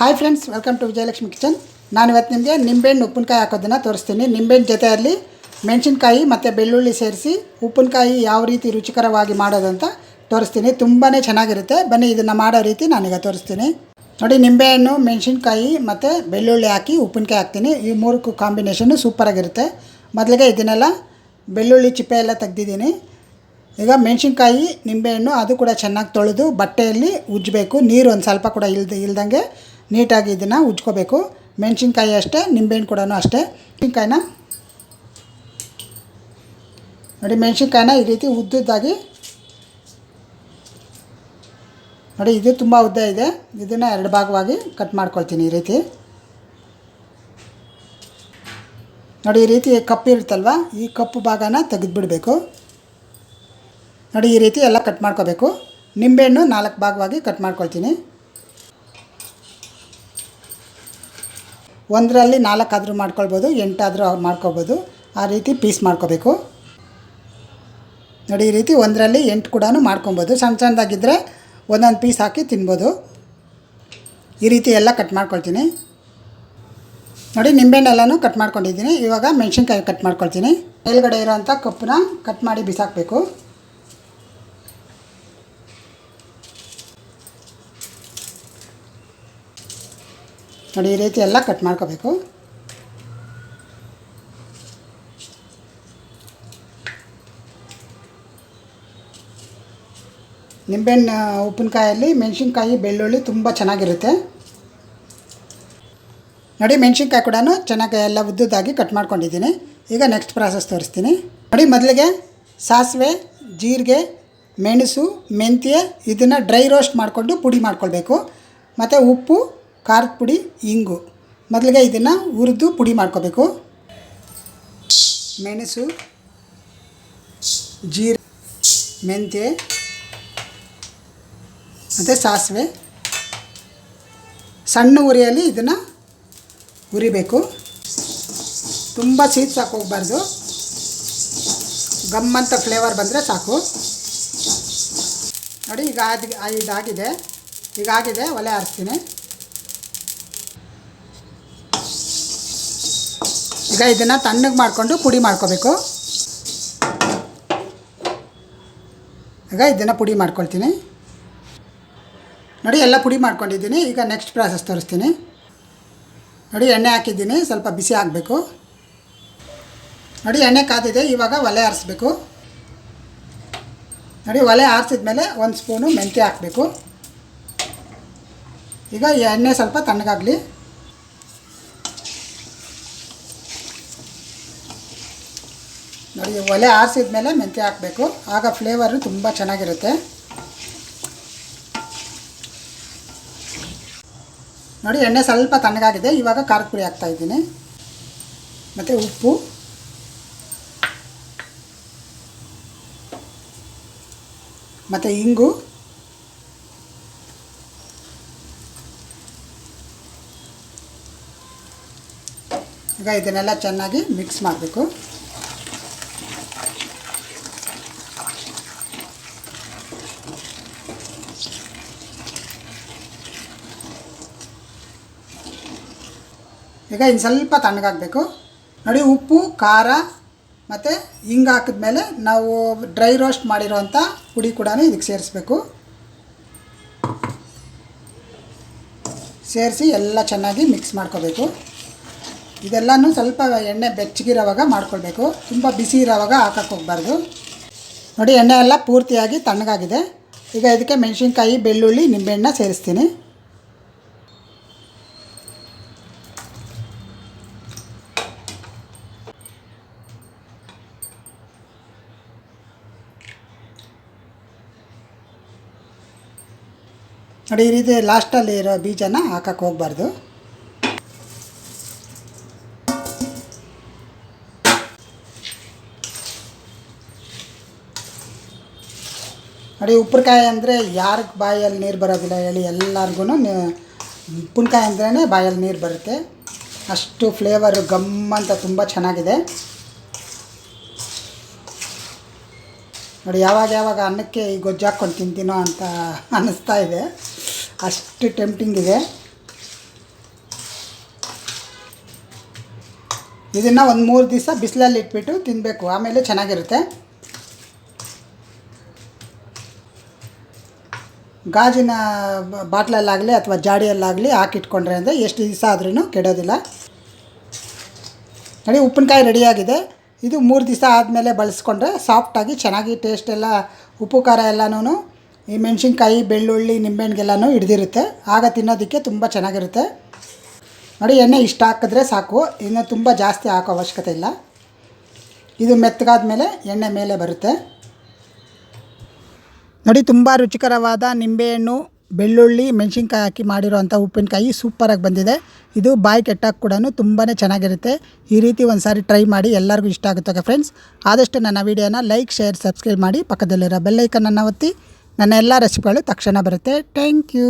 Hi friends welcome to Vijayalakshmi kitchen ನಾನು ಇವತ್ತು ನಿಮಗೆ ನಿಂಬೆಹಣ್ಣು ಉಪ್ಪಿನಕಾಯಿ ಹಾಕೋದನ್ನು ತೋರಿಸ್ತೀನಿ. ನಿಂಬೆಹಣ್ಣು ಜೊತೆಯಲ್ಲಿ ಮೆಣಸಿನ್ಕಾಯಿ ಮತ್ತು ಬೆಳ್ಳುಳ್ಳಿ ಸೇರಿಸಿ ಉಪ್ಪಿನಕಾಯಿ ಯಾವ ರೀತಿ ರುಚಿಕರವಾಗಿ ಮಾಡೋದಂತ ತೋರಿಸ್ತೀನಿ. ತುಂಬಾ ಚೆನ್ನಾಗಿರುತ್ತೆ. ಬನ್ನಿ ಇದನ್ನು ಮಾಡೋ ರೀತಿ ನಾನೀಗ ತೋರಿಸ್ತೀನಿ. ನೋಡಿ, ನಿಂಬೆಹಣ್ಣು, ಮೆಣಸಿನ್ಕಾಯಿ ಮತ್ತು ಬೆಳ್ಳುಳ್ಳಿ ಹಾಕಿ ಉಪ್ಪಿನಕಾಯಿ ಹಾಕ್ತೀನಿ. ಈ ಮೂರಕ್ಕೂ ಕಾಂಬಿನೇಷನ್ನು ಸೂಪರಾಗಿರುತ್ತೆ. ಮೊದಲಿಗೆ ಇದನ್ನೆಲ್ಲ ಬೆಳ್ಳುಳ್ಳಿ ಚಿಪ್ಪೆ ಎಲ್ಲ ತೆಗ್ದಿದ್ದೀನಿ. ಈಗ ಮೆಣಸಿನ್ಕಾಯಿ, ನಿಂಬೆಹಣ್ಣು ಅದು ಕೂಡ ಚೆನ್ನಾಗಿ ತೊಳೆದು ಬಟ್ಟೆಯಲ್ಲಿ ಉಜ್ಜಬೇಕು. ನೀರು ಒಂದು ಸ್ವಲ್ಪ ಕೂಡ ಇಲ್ದ, ಇಲ್ದಂಗೆ ನೀಟಾಗಿ ಇದನ್ನು ಉಜ್ಕೋಬೇಕು. ಮೆಣಸಿನ್ಕಾಯಿ ಅಷ್ಟೇ, ನಿಂಬೆಹಣ್ಣು ಕೂಡ ಅಷ್ಟೇ. ಮೆಣಸಿನ್ಕಾಯಿನ ನೋಡಿ, ಮೆಣಸಿನ್ಕಾಯಿನ ಈ ರೀತಿ ಉದ್ದುದ್ದಾಗಿ ನೋಡಿ, ಇದು ತುಂಬ ಉದ್ದ ಇದೆ. ಇದನ್ನು ಎರಡು ಭಾಗವಾಗಿ ಕಟ್ ಮಾಡ್ಕೊಳ್ತೀನಿ ಈ ರೀತಿ. ನೋಡಿ, ಈ ರೀತಿ ಕಪ್ಪು ಇರುತ್ತಲ್ವ, ಈ ಕಪ್ಪು ಭಾಗನ ತೆಗೆದುಬಿಡಬೇಕು. ನೋಡಿ, ಈ ರೀತಿ ಎಲ್ಲ ಕಟ್ ಮಾಡ್ಕೋಬೇಕು. ನಿಂಬೆಹಣ್ಣು ನಾಲ್ಕು ಭಾಗವಾಗಿ ಕಟ್ ಮಾಡ್ಕೊಳ್ತೀನಿ. ಒಂದರಲ್ಲಿ ನಾಲ್ಕಾದರೂ ಮಾಡ್ಕೊಳ್ಬೋದು, ಎಂಟಾದರೂ ಮಾಡ್ಕೊಬೋದು ಆ ರೀತಿ ಪೀಸ್ ಮಾಡ್ಕೋಬೇಕು. ನೋಡಿ, ಈ ರೀತಿ ಒಂದರಲ್ಲಿ ಎಂಟು ಕೂಡ ಮಾಡ್ಕೊಬೋದು ಸಣ್ಣ ಸಣ್ಣದಾಗಿದ್ದರೆ ಒಂದೊಂದು ಪೀಸ್ ಹಾಕಿ ತಿನ್ಬೋದು. ಈ ರೀತಿ ಎಲ್ಲ ಕಟ್ ಮಾಡ್ಕೊಳ್ತೀನಿ. ನೋಡಿ, ನಿಂಬೆಹಣ್ಣೆಲ್ಲನೂ ಕಟ್ ಮಾಡ್ಕೊಂಡಿದ್ದೀನಿ. ಇವಾಗ ಮೆಣಸಿನ್ಕಾಯಿ ಕಟ್ ಮಾಡ್ಕೊಳ್ತೀನಿ. ಮೇಲ್ಗಡೆ ಇರೋವಂಥ ಕಪ್ಪನ್ನ ಕಟ್ ಮಾಡಿ ಬಿಸಾಕಬೇಕು. ನೋಡಿ, ಈ ರೀತಿ ಎಲ್ಲ ಕಟ್ ಮಾಡ್ಕೋಬೇಕು. ನಿಂಬೆಹಣ್ಣು ಉಪ್ಪಿನಕಾಯಲ್ಲಿ ಮೆಣಸಿನ್ಕಾಯಿ, ಬೆಳ್ಳುಳ್ಳಿ ತುಂಬ ಚೆನ್ನಾಗಿರುತ್ತೆ. ನೋಡಿ, ಮೆಣಸಿನ್ಕಾಯಿ ಕೂಡ ಚೆನ್ನಾಗಿ ಎಲ್ಲ ಉದ್ದುದಾಗಿ ಕಟ್ ಮಾಡ್ಕೊಂಡಿದ್ದೀನಿ. ಈಗ ನೆಕ್ಸ್ಟ್ ಪ್ರಾಸೆಸ್ ತೋರಿಸ್ತೀನಿ. ನೋಡಿ, ಮೊದಲಿಗೆ ಸಾಸಿವೆ, ಜೀರಿಗೆ, ಮೆಣಸು, ಮೆಂತ್ಯ, ಇದನ್ನು ಡ್ರೈ ರೋಸ್ಟ್ ಮಾಡಿಕೊಂಡು ಪುಡಿ ಮಾಡ್ಕೊಳ್ಬೇಕು. ಮತ್ತು ಉಪ್ಪು ಖಾರದ ಪುಡಿ, ಇಂಗು. ಮೊದಲಿಗೆ ಇದನ್ನು ಹುರಿದು ಪುಡಿ ಮಾಡ್ಕೋಬೇಕು. ಮೆಣಸು, ಜೀರ, ಮೆಂತ್ಯ, ಮತ್ತು ಸಾಸಿವೆ. ಸಣ್ಣ ಉರಿಯಲ್ಲಿ ಇದನ್ನು ಹುರಿಬೇಕು. ತುಂಬ ಸೀಟ್ ಹೋಗ್ಬಾರ್ದು. ಗಮ್ಮಂತ ಫ್ಲೇವರ್ ಬಂದರೆ ಸಾಕು. ನೋಡಿ, ಈಗ ಅದು ಇದಾಗಿದೆ. ಈಗಾಗಿದೆ ಒಲೆ ಆರಿಸ್ತೀನಿ ಈಗ ಇದನ್ನು ತಣ್ಣಗೆ ಮಾಡಿಕೊಂಡು ಪುಡಿ ಮಾಡ್ಕೋಬೇಕು. ಈಗ ಇದನ್ನು ಪುಡಿ ಮಾಡ್ಕೊಳ್ತೀನಿ. ನೋಡಿ, ಎಲ್ಲ ಪುಡಿ ಮಾಡ್ಕೊಂಡಿದ್ದೀನಿ. ಈಗ ನೆಕ್ಸ್ಟ್ ಪ್ರಾಸೆಸ್ ತೋರಿಸ್ತೀನಿ. ನೋಡಿ, ಎಣ್ಣೆ ಹಾಕಿದ್ದೀನಿ. ಸ್ವಲ್ಪ ಬಿಸಿ ಆಗಬೇಕು. ನೋಡಿ, ಎಣ್ಣೆ ಕಾದಿದೆ. ಇವಾಗ ಒಲೆ ಆರಿಸ್ಬೇಕು. ನೋಡಿ, ಒಲೆ ಆರಿಸಿದ್ಮೇಲೆ ಒಂದು ಸ್ಪೂನು ಮೆಂತ್ಯ ಹಾಕಬೇಕು. ಈಗ ಎಣ್ಣೆ ಸ್ವಲ್ಪ ತಣ್ಣಗಾಗಲಿ. ನೋಡಿ ಒಲೆ ಆರಿಸಿದ್ಮೇಲೆ ಮೆಂತ್ಯ ಹಾಕಬೇಕು. ಆಗ ಫ್ಲೇವರು ತುಂಬ ಚೆನ್ನಾಗಿರುತ್ತೆ. ನೋಡಿ, ಎಣ್ಣೆ ಸ್ವಲ್ಪ ತಣ್ಣಗಾಗಿದೆ. ಇವಾಗ ಖಾರದ ಪುಡಿ ಹಾಕ್ತಾಯಿದ್ದೀನಿ ಮತ್ತು ಉಪ್ಪು. ಮತ್ತು ಇಂಗು. ಈಗ ಇದನ್ನೆಲ್ಲ ಚೆನ್ನಾಗಿ ಮಿಕ್ಸ್ ಮಾಡಬೇಕು. ಈಗ ಇನ್ನು ಸ್ವಲ್ಪ ತಣ್ಣಗಾಗಬೇಕು ನೋಡಿ ಉಪ್ಪು, ಖಾರ ಮತ್ತು ಹಿಂಗೆ ಹಾಕಿದ್ಮೇಲೆ ನಾವು ಡ್ರೈ ರೋಸ್ಟ್ ಮಾಡಿರೋವಂಥ ಪುಡಿ ಕೂಡ ಇದಕ್ಕೆ ಸೇರಿಸ್ಬೇಕು. ಸೇರಿಸಿ ಎಲ್ಲ ಚೆನ್ನಾಗಿ ಮಿಕ್ಸ್ ಮಾಡ್ಕೋಬೇಕು. ಇದೆಲ್ಲನೂ ಸ್ವಲ್ಪ ಎಣ್ಣೆ ಬೆಚ್ಚಗಿರೋವಾಗ ಮಾಡ್ಕೊಳ್ಬೇಕು. ತುಂಬ ಬಿಸಿ ಇರೋವಾಗ ಹಾಕಕ್ಕೆ ಹೋಗ್ಬಾರ್ದು. ನೋಡಿ ಎಣ್ಣೆ ಎಲ್ಲ ಪೂರ್ತಿಯಾಗಿ ತಣ್ಣಗಾಗಿದೆ. ಈಗ ಇದಕ್ಕೆ ಮೆಣಸಿನ್ಕಾಯಿ, ಬೆಳ್ಳುಳ್ಳಿ ನಿಂಬೆಹಣ್ಣ ಸೇರಿಸ್ತೀನಿ. ನೋಡಿ, ಈ ರೀತಿ ಲಾಸ್ಟಲ್ಲಿ ಇರೋ ಬೀಜನ ಹಾಕಕ್ಕೆ ಹೋಗಬಾರ್ದು. ನೋಡಿ, ಉಪ್ಪಿನಕಾಯಿ ಅಂದರೆ ಯಾರಿಗೆ ಬಾಯಲ್ಲಿ ನೀರು ಬರೋದಿಲ್ಲ ಹೇಳಿ ಎಲ್ಲರಿಗೂ ಉಪ್ಪಿನಕಾಯಿ ಅಂದ್ರೇ ಬಾಯಲ್ಲಿ ನೀರು ಬರುತ್ತೆ. ಅಷ್ಟು ಫ್ಲೇವರು ಗಮ್ ಅಂತ ತುಂಬ ಚೆನ್ನಾಗಿದೆ. ನೋಡಿ, ಯಾವಾಗ ಯಾವಾಗ ಅನ್ನಕ್ಕೆ ಈ ಗೊಜ್ಜು ಹಾಕ್ಕೊಂಡು ತಿಂತೀನೋ ಅಂತ ಅನ್ನಿಸ್ತಾ ಇದೆ. ಅಷ್ಟು ಟೆಂಪ್ಟಿಂಗ್ ಇದೆ. ಇದನ್ನು ಒಂದು ಮೂರು ದಿವಸ ಬಿಸಿಲಲ್ಲಿ ಇಟ್ಬಿಟ್ಟು ತಿನ್ನಬೇಕು ಆಮೇಲೆ ಚೆನ್ನಾಗಿರುತ್ತೆ. ಗಾಜಿನ ಬಾಟ್ಲಲ್ಲಾಗಲಿ ಅಥವಾ ಜಾಡಿಯಲ್ಲಾಗಲಿ ಹಾಕಿಟ್ಕೊಂಡ್ರೆ ಅಂದರೆ ಎಷ್ಟು ದಿವಸ ಆದ್ರೂ ಕೆಡೋದಿಲ್ಲ. ನೋಡಿ, ಉಪ್ಪಿನಕಾಯಿ ರೆಡಿಯಾಗಿದೆ. ಇದು ಮೂರು ದಿವಸ ಆದಮೇಲೆ ಬಳಸ್ಕೊಂಡ್ರೆ ಸಾಫ್ಟಾಗಿ ಚೆನ್ನಾಗಿ ಟೇಸ್ಟ್ ಎಲ್ಲ, ಉಪ್ಪು ಖಾರ ಎಲ್ಲನೂ ಈ ಮೆಣಸಿನ್ಕಾಯಿ, ಬೆಳ್ಳುಳ್ಳಿ, ನಿಂಬೆಹಣ್ಣಿಗೆಲ್ಲನೂ ಹಿಡ್ದಿರುತ್ತೆ. ಆಗ ತಿನ್ನೋದಕ್ಕೆ ತುಂಬ ಚೆನ್ನಾಗಿರುತ್ತೆ. ನೋಡಿ, ಎಣ್ಣೆ ಇಷ್ಟ ಹಾಕಿದ್ರೆ ಸಾಕು. ಇನ್ನು ತುಂಬ ಜಾಸ್ತಿ ಹಾಕೋ ಅವಶ್ಯಕತೆ ಇಲ್ಲ. ಇದು ಮೆತ್ತಗಾದ ಮೇಲೆ ಎಣ್ಣೆ ಮೇಲೆ ಬರುತ್ತೆ. ನೋಡಿ, ತುಂಬ ರುಚಿಕರವಾದ ನಿಂಬೆಹಣ್ಣು, ಬೆಳ್ಳುಳ್ಳಿ, ಮೆಣಸಿನ್ಕಾಯಿ ಹಾಕಿ ಮಾಡಿರೋವಂಥ ಉಪ್ಪಿನಕಾಯಿ ಸೂಪರಾಗಿ ಬಂದಿದೆ. ಇದು ಬಾಯಿ ಕೆಟ್ಟಾಗ ಕೂಡ ತುಂಬಾ ಚೆನ್ನಾಗಿರುತ್ತೆ. ಈ ರೀತಿ ಒಂದು ಸಾರಿ ಟ್ರೈ ಮಾಡಿ, ಎಲ್ಲರಿಗೂ ಇಷ್ಟ ಆಗುತ್ತೆ ಫ್ರೆಂಡ್ಸ್ ಆದಷ್ಟು ನನ್ನ ವೀಡಿಯೋನ ಲೈಕ್, ಶೇರ್, ಸಬ್ಸ್ಕ್ರೈಬ್ ಮಾಡಿ ಪಕ್ಕದಲ್ಲಿರೋ ಬೆಲ್ಲೈಕನನ್ನು ಒತ್ತಿ. ನನ್ನ ಎಲ್ಲ ರೆಸಿಪಿಗಳು ತಕ್ಷಣ ಬರುತ್ತೆ. Thank you